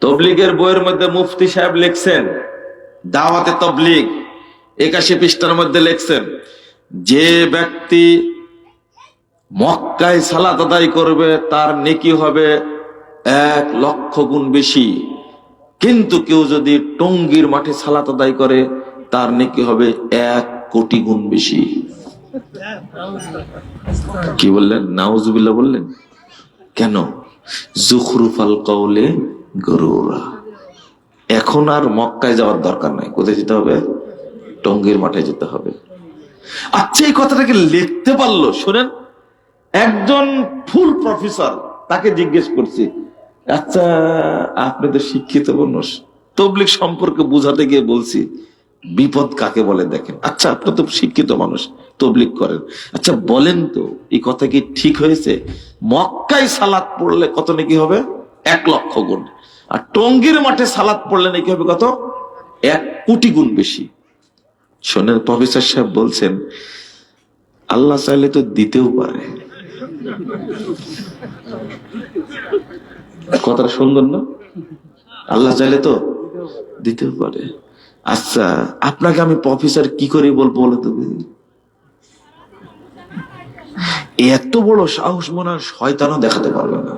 তবলিগের বইয়ের মধ্যে মুফতি সাহেব লিখছেন, দাওয়াতে তবলিগ, একাশি পৃষ্ঠার মধ্যে লিখছেন, যে ব্যক্তি মক্কায় সালাত আদায় করবে, তার নেকি হবে এক লক্ষ গুণ বেশি। কিন্তু কেউ যদি টঙ্গির মাঠে সালাত আদায় করে, তার নেকি হবে এক কোটি গুণ বেশি। কি বললেন? নাউজুবিল্লাহ বললেন? কেন? জুখরুফাল কৌলে গরুরা। এখন আর মক্কায় যাওয়ার দরকার নাই। কোথায় যেতে হবে? টঙ্গির মাঠে যেতে হবে। আচ্ছা এই কথাটাকে লিখতে পারল? শোনেন, একজন ফুল প্রফেসর তাকে জিজ্ঞেস করছি আচ্ছা আপনি তো শিক্ষিত মানুষ। তবলিক সম্পর্কে বুঝাতে গিয়ে বলছি, বিপদ কাকে বলে দেখেন? আচ্ছা আপনি তো শিক্ষিত মানুষ। তবলিক করেন আচ্ছা বলেন তো, এই কথা কি ঠিক হয়েছে? মক্কায় সালাত পড়লে কত নাকি হবে? এক লক্ষ গুণ। আর টঙ্গির মাঠে সালাত পড়লে নাকি হবে কত? এক কোটি গুণ বেশি। শোনেন, প্রফেসর সাহেব বলছেন, আল্লাহ চাইলে তো দিতেও পারে। কথাটা সুন্দর না? আল্লাহ চাইলে তো দিতেও পারে। আচ্ছা আপনাকে আমি প্রফেসর কি করে বলব বলে তো? এত বড় সাহস মনে হয় শয়তানও দেখাতে পারবে না।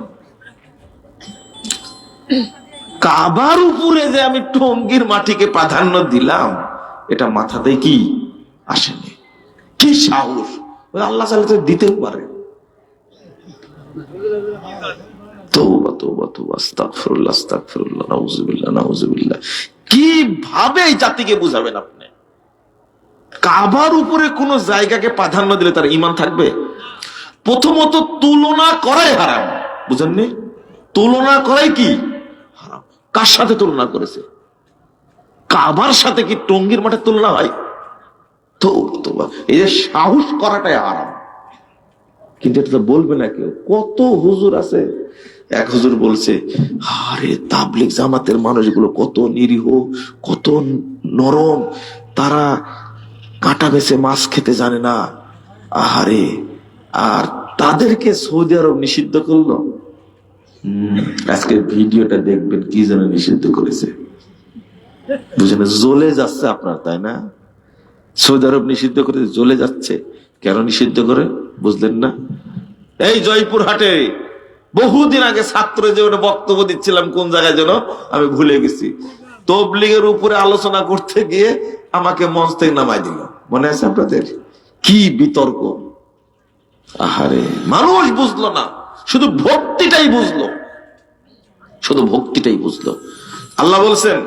কাবার উপরে যে আমি টঙ্গির মাটিকে প্রাধান্য দিলাম, এটা মাথাতে কি আসেনি? কি সাহস? আল্লাহ তো দিতেও পারে। কীভাবে জাতিকে বুঝাবেন আপনি? কাবার উপরে কোন জায়গাকে প্রাধান্য দিলে তার ইমান থাকবে? প্রথমত তুলনা করাই বুঝেননি? তুলনা করাই কি? কার সাথে তুলনা করেছে? কাবার সাথে কি টঙ্গির মাঠে তুলনা হয়? তো এই যে সাহস করাটাই আরাম কিন্তু এটা তো বলবে না কেউ। কত হুজুর আছে? এক হুজুর বলছে, আরে তাবলিক জামাতের মানুষগুলো কত নিরীহ, কত নরম। তারা কাঁটা বেছে মাছ খেতে জানে না। আহারে, আর তাদেরকে সৌদি আরব নিষিদ্ধ করল? আজকে ভিডিওটা দেখবেন কি যেন নিষিদ্ধ করেছে। বুঝলেন জ্বলে যাচ্ছে আপনার, তাই না? সৌদি আরব নিষিদ্ধ করে জ্বলে যাচ্ছে। কেন নিষিদ্ধ করে, বুঝলেন না? এই জয়পুর হাটে বহুদিন আগে ছাত্র যে ওটা বক্তব্য দিচ্ছিলাম, কোন জায়গায় যেন, আমি ভুলে গেছি। তবলিগের উপরে আলোচনা করতে গিয়ে আমাকে মঞ্চ থেকে নামাই দিল। মনে আছে আপনাদের? কি বিতর্ক? আহারে, মানুষ বুঝলো না। শুধু ভক্তিটাই বুঝলো। শুধু ভক্তিটাই বুঝলো। আল্লাহ বলছেন,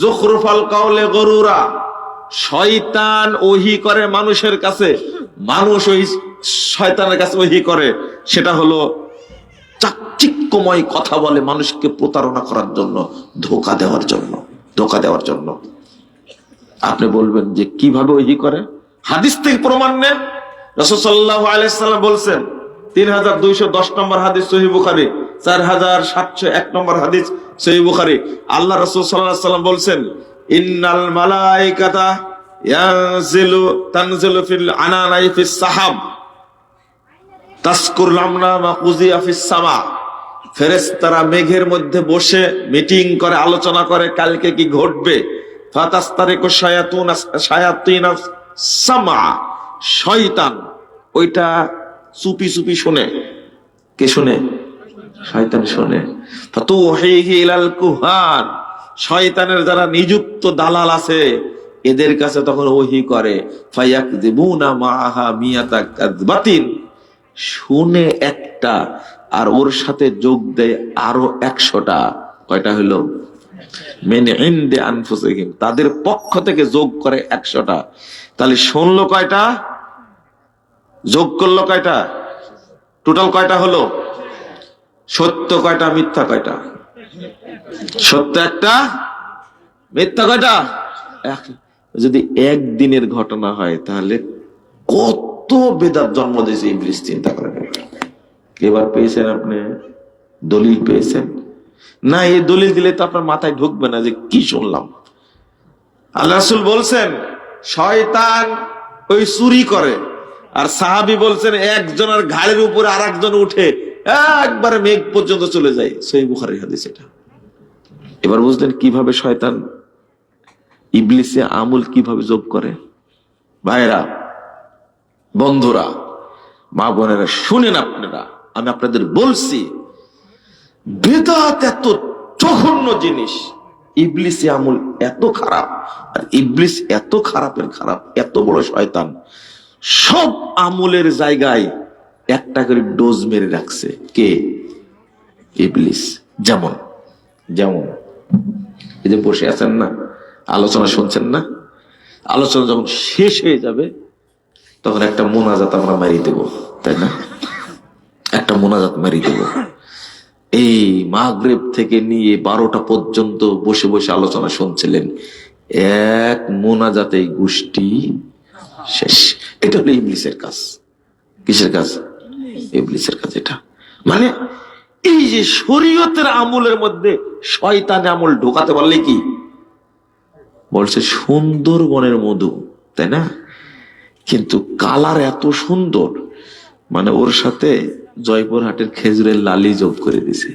জুখরুফাল কাউলে গরুরা, শয়তান ওহি করে মানুষের কাছে, মানুষ ওই শয়তানের কাছে ওহি করে। সেটা হলো চাকচিক্যময় কথা বলে মানুষকে প্রতারণা করার জন্য, ধোকা দেওয়ার জন্য, ধোকা দেওয়ার জন্য। আপনি বলবেন যে কীভাবে ওহি করে? হাদিস থেকে প্রমাণ নেন। রসদাল্লাহ আলাইসাল্লাম বলছেন তিন হাজার দুইশো দশ নম্বর হাদিস সহি বুখারি, চার হাজার সাতশো এক নম্বর হাদিস সহি বুখারি। আল্লাহ রসুল সাল্লাহ সাল্লাম বলছেন, ইন্নাল মালাইকাতা ইয়ানজিলু তানজিলু ফিল আনানাই ফিস সাহাব, তাসকুর লামনা মা কুজিয়া ফিস সামা। ফেরেশতারা মেঘের মধ্যে বসে মিটিং করে, আলোচনা করে, কালকে কি ঘটবে? ফাতাস্তারিকু শায়াতুন, শায়াতিন সামা, শয়তান, ওইটা চুপি চুপি শোনে। কে শুনে? শয়তান শুনে। ফাতুহিহি ইলাল শয়তানের যারা নিযুক্ত দালাল আছে, এদের কাছে তখন ওহি করে। শুনে একটা, আর ওর সাথে যোগ দেয় আরও একশোটা। কয়টা হলো মেনে ইন্দে আনফুসিহিম। তাদের পক্ষ থেকে যোগ করে একশোটা। তাহলে শুনলো কয়টা? যোগ করল কয়টা? টোটাল কয়টা হলো? সত্য কয়টা, মিথ্যা কয়টা? সত্য একটা, মিথ্যা কয়টা? যদি একদিনের ঘটনা হয়, তাহলে কত বেদার জন্ম দিয়েছে ইংলিশ চিন্তা করেন। এবার পেয়েছেন আপনি? দলিল পেয়েছেন? না, এই দলিল দিলে তো আপনার মাথায় ঢুকবে না যে কি শুনলাম। আল্লাহ বলছেন, শয়তান ওই চুরি করে। আর সাহাবি বলছেন, একজনের ঘাড়ের উপরে আর একজন উঠে একবারে মেঘ পর্যন্ত চলে যায়। সহি বুখারী হাদিস এটা। এবার বুঝলেন কীভাবে শয়তান ইবলিসে আমুল কীভাবে যোগ করে? ভাইরা বন্ধুরা, মা বোনেরা, শুনেন আপনারা, আমি আপনাদের বলছি, বেদাত এত জঘন্য জিনিস। ইবলিসে আমুল এত খারাপ, আর ইবলিস এত খারাপের খারাপ, এত বড় শয়তান। সব আমলের জায়গায় একটা করে ডোজ মেরে রাখছে। কে? ইবলিস। যেমন যেমন। এই যে বসে আছেন না, আলোচনা শুনছেন না, আলোচনা যখন শেষ হয়ে যাবে, তখন একটা মোনাজাত আমরা মারি দেব, তাই না? একটা মোনাজাত মারি দেব। এই মাগরেব থেকে নিয়ে বারোটা পর্যন্ত বসে বসে আলোচনা শুনছিলেন। এক মোনাজাতে গোষ্ঠী শেষ। এটা হলো ইংলিশের কাজ। কিসের কাজ? ইবলিসের কাজ এটা। মানে এই যে শরীয়তের আমলের মধ্যে শয়তান আমল ঢোকাতে পারলে কি? বলছে সুন্দরবনের মধু, তাই না? কিন্তু কালার এত সুন্দর মানে ওর সাথে জয়পুরহাটের খেজুরের লালি যোগ করে দিছে।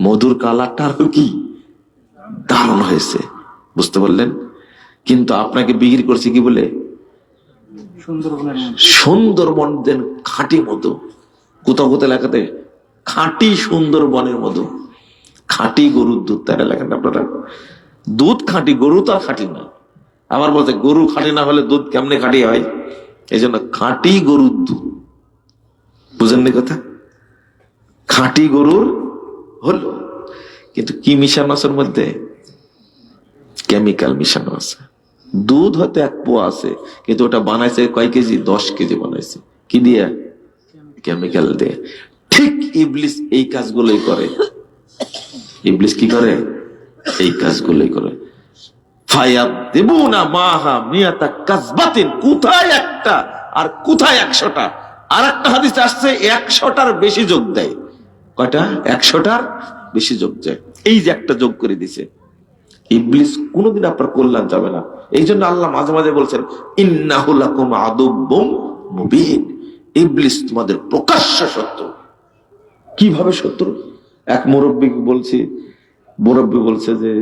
মধুর কালারটা আরও কি? দারুণ হয়েছে। বুঝতে পারলেন? কিন্তু আপনাকে বিক্রি করছে কি বলে? সুন্দরবন দেন খাঁটি মতো কোথাও কোথাও এলাকাতে খাঁটি সুন্দরবনের মতো খাঁটি গরুর দুধ তাই লেখেন আপনারা। দুধ খাঁটি, গরু তো আর খাঁটি না। আবার বলতে গরু খাঁটি না হলে দুধ কেমনে খাঁটি হয়? এই জন্য খাঁটি গরুর দুধ। বুঝেননি কথা? খাঁটি গরুর হলো। কিন্তু কি মিশানো আছে মধ্যে? কেমিক্যাল মিশানো আছে। দুধ হয়তো এক পোয়া আছে, কিন্তু ওটা বানাইছে কয় কেজি? দশ কেজি বানাইছে। কি দিয়ে? কেমিক্যাল দিয়ে। ঠিক ইবলিস এই কাজগুলোই করে। ইবলিস কি করে? এই কাজগুলোই করে। কোথায় একটা আর কোথায় একশোটা? আর একটা একশোটার বেশি যোগ দেয়। কয়টা? বেশি যোগ দেয়। এই যে একটা যোগ করে দিছে। কোনোদিন আপনার কল্যাণ যাবে না। এই জন্য আল্লাহ মাঝে মাঝে বলছেন ইন্নাহুলাকুম মুবিন। ইবলিস তোমাদের প্রকাশ্য শত্রু। কীভাবে শত্রু? এক মুরব্বী বলছি, মুরব্বী বলছে যে,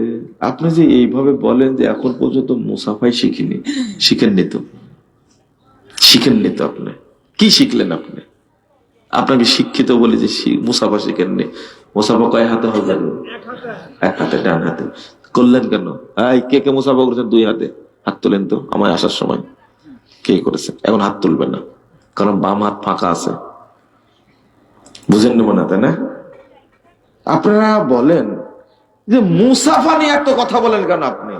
আপনি যে এইভাবে বলেন যে এখন পর্যন্ত মুসাফাই শিখিনি, শিখেননি তো? শিখেননি তো আপনি। কি শিখলেন আপনি? আপনাকে শিক্ষিত বলে যে মুসাফা শিখেননি। মুসাফা কয় হাতে হবে? এক হাতে, ডান হাতে। করলেন কেন? এই কে কে মুসাফা করেছেন? দুই হাতে। হাত তোলেন তো আমার আসার সময়। কে করেছেন? এখন হাত তুলবে না। কারণ বাম হাত ফাঁকা আছে। বুঝেন নেব না তাই না? আপনারা বলেন যে মুসাফা নিয়ে এত কথা বলেন কেন আপনি?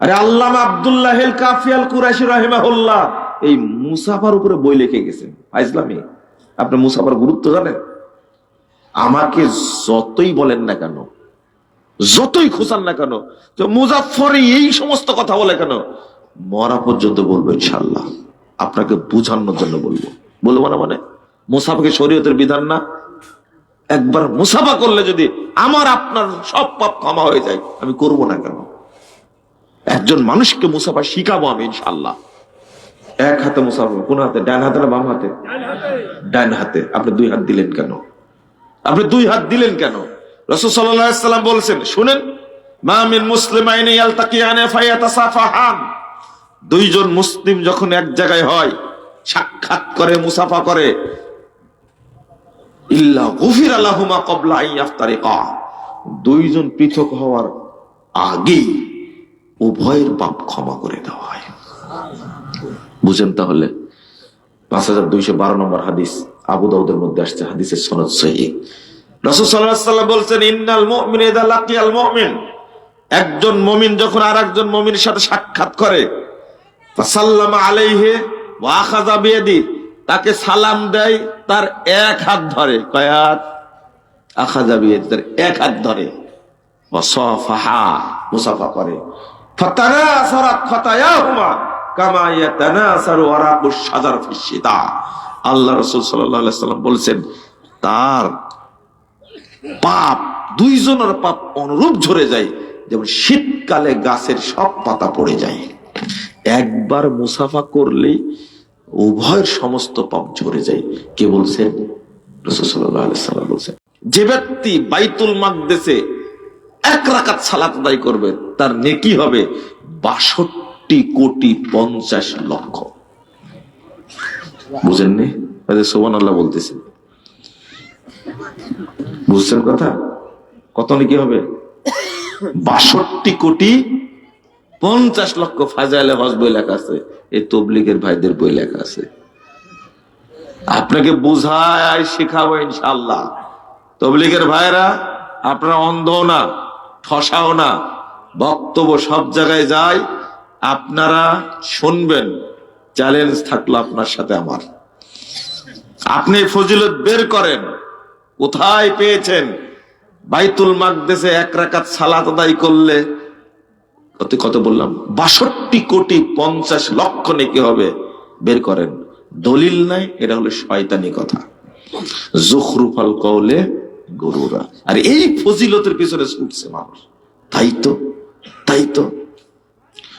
আরে আল্লাহ আব্দুল্লাহ কাফিয়াল কুরাইশি রাহিমাহুল্লাহ। এই মুসাফার উপরে বই লিখে গেছেন। ইসলামী আপনি মুসাফার গুরুত্ব জানেন? আমাকে যতই বলেন না কেন যতই খোঁচান না কেন মুজাফরে এই সমস্ত কথা বলে কেন? মরা পর্যন্ত বলব ইনশাল্লাহ আপনাকে বুঝানোর জন্য বলব। বলব না মানে? মুসাফাকে শরীয়তের বিধান না? একবার মুসাফা করলে যদি আমার আপনার সব পাপ ক্ষমা হয়ে যায়, আমি করব না কেন? একজন মানুষকে মুসাফা শিখাবো আমি ইনশাল্লাহ এক হাতে মুসাফা, কোন হাতে? ডান হাতে না বাম হাতে? ডান হাতে। আপনি দুই হাত দিলেন কেন? আপনি দুই হাত দিলেন কেন? রসুল সাল্লাম বলছেন, শুনেন মামিন ইয়ালতাকিয়ানে ফায়াতাসাফাহান দুইজন মুসলিম যখন এক জায়গায় হয়, সাক্ষাৎ করে, মুসাফা করে দুইজন পৃথক হওয়ার আগেই উভয়ের পাপ ক্ষমা করে দেওয়া হয়। বুঝেন তাহলে, পাঁচ হাজার দুইশো বারো নম্বর হাদিস, আবু দাউদের মধ্যে আসছে, হাদিসের সনদ সহি। সাল্লাহ লাকিয়াল মুমিন। একজন মমিন যখন আর একজন মমিনের সাথে সাক্ষাৎ করে সাল্লামা তাকে সালাম দেয়, তার এক হাত ধরে। কয় হাত? আখাযা বিয়াদি, তার এক হাত ধরে। মুসাফা করে। ফাতানাসারাত শিতা আল্লাহ সাল্লাম বলেছেন, তার পাপ, দুইজনের পাপ অনুরূপ ঝরে যায়। যেমন শীতকালে গাছের সব পাতা পড়ে যায়। একবার মুসাফা করলে উভয়ের সমস্ত পাপ ঝরে যায়। কে বলছেন যে ব্যক্তি বাইতুল মাকদেসে এক রাকাত সালাত আদায় করবে, তার নেকি হবে বাষট্টি কোটি পঞ্চাশ লক্ষ। বুঝেননি? সোবান আল্লাহ বলতেছে বুঝছেন কথা? কত নাকি হবে? বাষট্টি কোটি পঞ্চাশ লক্ষ ফাজাইলে হজ বই লেখা আছে। এই তবলিগের ভাইদের বই লেখা আছে। আপনাকে বুঝায় শেখাবো ইনশাল্লাহ তবলিগের ভাইরা আপনারা অন্ধ না, ঠসাও না। বক্তব্য সব জায়গায় যায়। আপনারা শুনবেন। চ্যালেঞ্জ থাকল আপনার সাথে আমার। আপনি ফজিলত বের করেন। কোথায় পেয়েছেন? বাইতুল মাকদেশে এক রাকাত সালাত আদায় করলে, কত কত বললাম? বাষট্টি কোটি পঞ্চাশ লক্ষ নাকি হবে, বের করেন। দলিল নাই, এটা হলো শয়তানি কথা। জখরুফাল কওলে গরুরা। আর এই ফজিলতের পিছনে ছুটছে মানুষ। তাই তো তাই তো।